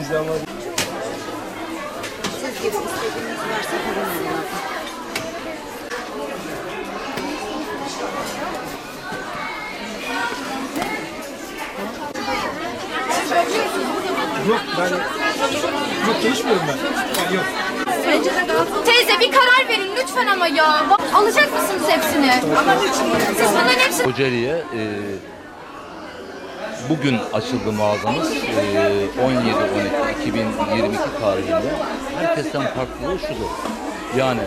İzlem var. Siz gibi istediğiniz varsa kullanın. Yok ben yok değişmiyorum ben. Yok. Teyze bir karar verin lütfen ama ya. Alacak mısınız hepsini? Siz bunların hepsini... Kocaeli'ye e, bugün açıldı mağazamız. E, 17-12-2022 tarihinde. Herkesten farklılığı şudur. Yani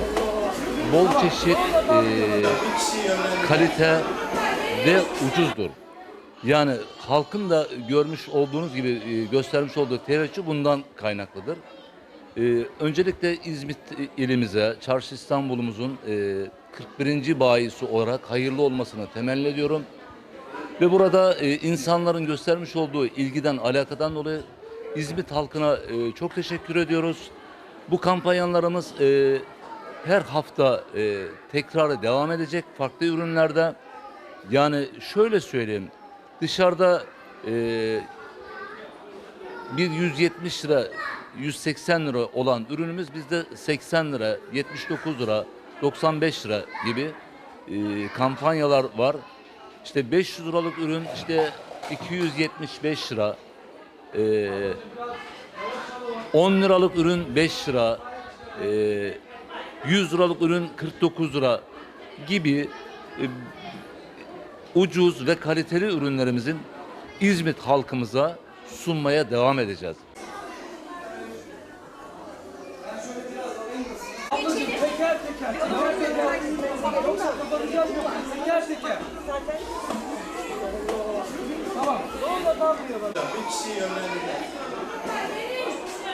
bol çeşit, e, kalite ve ucuzdur. Yani halkın da görmüş olduğunuz gibi e, göstermiş olduğu teveccüh bundan kaynaklıdır. Ee, öncelikle İzmit ilimize, Çarşı İstanbul'umuzun e, 41. bayisi olarak hayırlı olmasını temenni ediyorum. Ve burada e, insanların göstermiş olduğu ilgiden, alakadan dolayı İzmit halkına e, çok teşekkür ediyoruz. Bu kampanyalarımız e, her hafta e, tekrarı devam edecek farklı ürünlerde. Yani şöyle söyleyeyim, dışarıda e, bir 170 lira 180 lira olan ürünümüz bizde 80 lira 79 lira 95 lira gibi e, kampanyalar var. İşte 500 liralık ürün işte 275 lira. E, 10 liralık ürün 5 lira. E, 100 liralık ürün 49 lira gibi e, ucuz ve kaliteli ürünlerimizin İzmit halkımıza sunmaya devam edeceğiz. Bir kişiyi yönlendirdim.